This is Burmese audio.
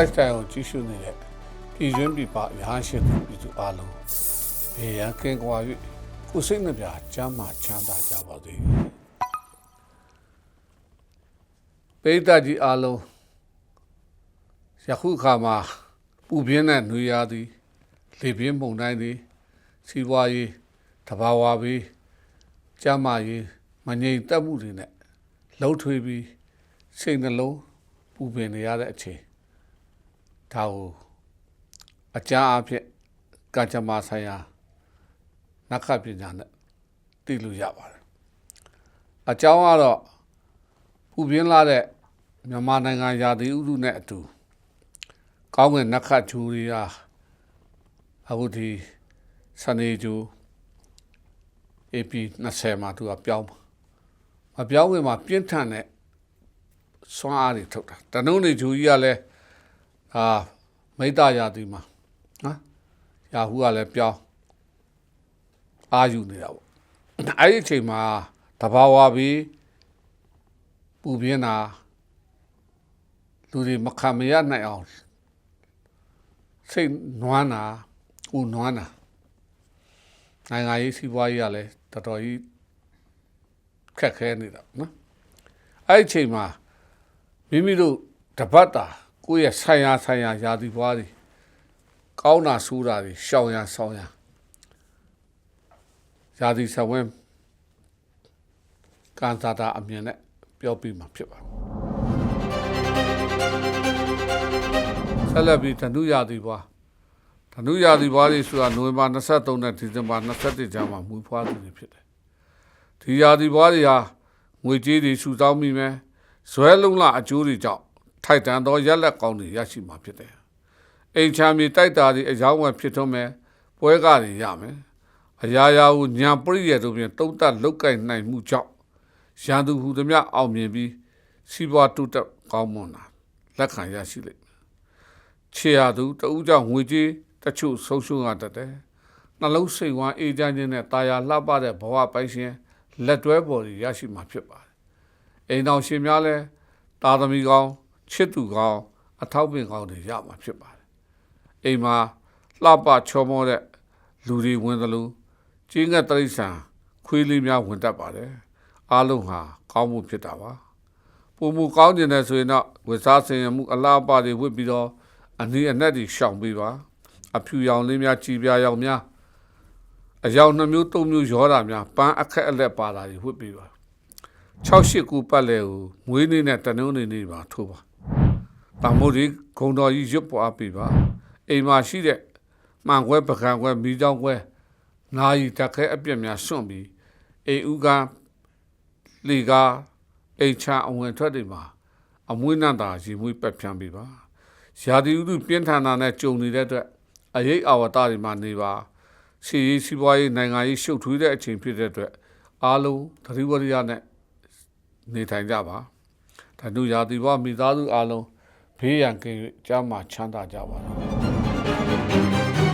lifestyle ကိုကြီးစုနေတဲ့ပြည်တွင်းပြည်ပရဟန်းရှင်သူပြည်သူအားလုံးဘေးရန်ကင်းကွာ၍ကိုယ်စိတ်နှပြချမ်းသာချမ်းသာကြပါစေပိဋကကြီးအားလုံးယခုအခါမှာပူပြင်းတဲ့နှွေရာသည်လေပြင်းပုံတိုင်းသည်စီးပွားရေးတဘာဝပြီးကျမ်းမာရေးမငြိမ်သက်မှုတွေနဲ့လှုပ်ထွေးပြီးစိတ်နှလုံးပူပင်နေရတဲ့အချိန် ဒါကိုအကြမ်းအဖြစ်ကံကြမ္မာဆိုင်ရာနက္ခပညာနဲ့သိလို့ရပါတယ်အကြောင်းကတော့ပူပြင်းလာတဲ့မြန်မာနိုင်ငံရာသီဥတုနဲ့အတူကောင်းကင်နက္ခဂျူရီယာအခုဒီစနေဂျူ AP 20မှာသူကပြောင်းပါမပြောင်းဝင်မှာပြင်းထန်တဲ့စွမ်းအားတွေထုတ်တာတနုံးနေဂျူကြီးကလည်း အာမိတ္တရာသီမှာနော်ရာဟုကလည်းပြောင်းအာယူနေတာပေါ့အဲ့ဒီအချိန်မှာတဘာဝပြီးပူပြင်းတာလူတွေမခံမရနိုင်အောင်စိတ်နွမ်းတာဦးနွမ်းတာနိုင်ငံရေးစီးပွားရေးကလည်းတော်တော်ကြီးခက်ခဲနေတာနော်အဲ့ဒီအချိန်မှာမိမိတို့တပတ်တာ ကိုယ့်ရဲ့ဆိုင်ရာဆိုင်ရာယာတီပွားတွေကောင်းတာဆိုးတာတွေရှောင်ရဆောင်ရယာတီဆဝင်းကန်သာတာအမြင်နဲ့ပြောပြမှာဖြစ်ပါတယ်ဆက်လက်ပြီးတနုယာတီပွားတနုယာတီပွားတွေဆိုတာနိုဝင်ဘာ23နဲ့ဒီဇင်ဘာ21ကျမ်းမှာမူဖွားသူတွေဖြစ်တယ်ဒီယာတီပွားတွေဟာငွေကြေးတွေစုဆောင်းမိမယ်ဇွဲလုံးလအကျိုးတွေကြောင့် ထိုက်တန်သောရက်လက်ကောင်းတွေရရှိမှာဖြစ်တယ်အိမ်ချမ်းမြေတိုက်တာတွေအကြောင်းဝယ်ဖြစ်ထွန်းမယ်ပွဲကားတွေရမယ်အရာရာကိုညာပရိယေတို့ပြင်တုံးတက်လုတ်ကင်နိုင်မှုကြောင့်ရန်သူဟူသည်များအောင်မြင်ပြီးစီးပွားတုတက်ကောင်းမွန်တာလက်ခံရရှိလိမ့်မယ်ခြေရသူတဦးကြောင့်ငွေကြေးတချို့ဆုံးရှုံးရတတ်တယ်နှလုံးစိတ်ဝမ်းအေးချမ်းခြင်းနဲ့တာယာလှပတဲ့ဘဝပိုင်ရှင်လက်တွဲပေါ်တွေရရှိမှာဖြစ်ပါတယ်အိမ်တော်ရှင်များလည်းတာသမီကောင်း ချစ်သူကောင်းအထောက်ပံ့ကောင်းတွေရမှာဖြစ်ပါတယ်အိမ်မှာလှပချောမောတဲ့လူတွေဝင်သလိုကျင်းကတရိษံခွေးလေးများဝင်တတ်ပါတယ်အားလုံးဟာကောင်းမှုဖြစ်တာပါပုံမူကောင်းကျင်တဲ့ဆိုရင်တော့ဝိစားစင်ရမှုအလားပါတွေဝစ်ပြီးတော့အနည်းအနက်တွေရှောင်ပေးပါအဖြူရောင်လေးများကြည်ပြာရောင်များအယောင်နှမျိုးသုံးမျိုးရောတာများပန်းအခက်အလက်ပါတာတွေဝစ်ပေးပါ68ခုပတ်လဲကိုမွေးနေ့နဲ့တနုံးနေနေပါထိုးပါ။ တာမို့ဒီဂုံတော်ကြီးရွတ်ပွားပေးပါ။အိမ်မှာရှိတဲ့မှန်ခွဲပကံခွဲမိကြောင်းခွဲနာယီတက်ခဲအပြက်များစွန့်ပြီးအိမ်ဥကလီကာအိမ်ချအဝင်ထွက်တွေမှာအမွေးနံတာရေမွေးပက်ဖြန်းပေးပါ။ရာသီဥတုပြင်းထန်တာနဲ့ကြုံနေတဲ့အတွက်အရေးအဝတတွေမှာနေပါ။စီရေးစီးပွားရေးနိုင်ငံရေးရှုပ်ထွေးတဲ့အချိန်ဖြစ်တဲ့အတွက်အားလုံးသတိဝရိယနဲ့နေထိုင်ကြပါဓနုရာသီဘဝမိသားစုအားလုံး ဘေးရန်ကင်းကြားမှာချမ်းသာကြပါစေ။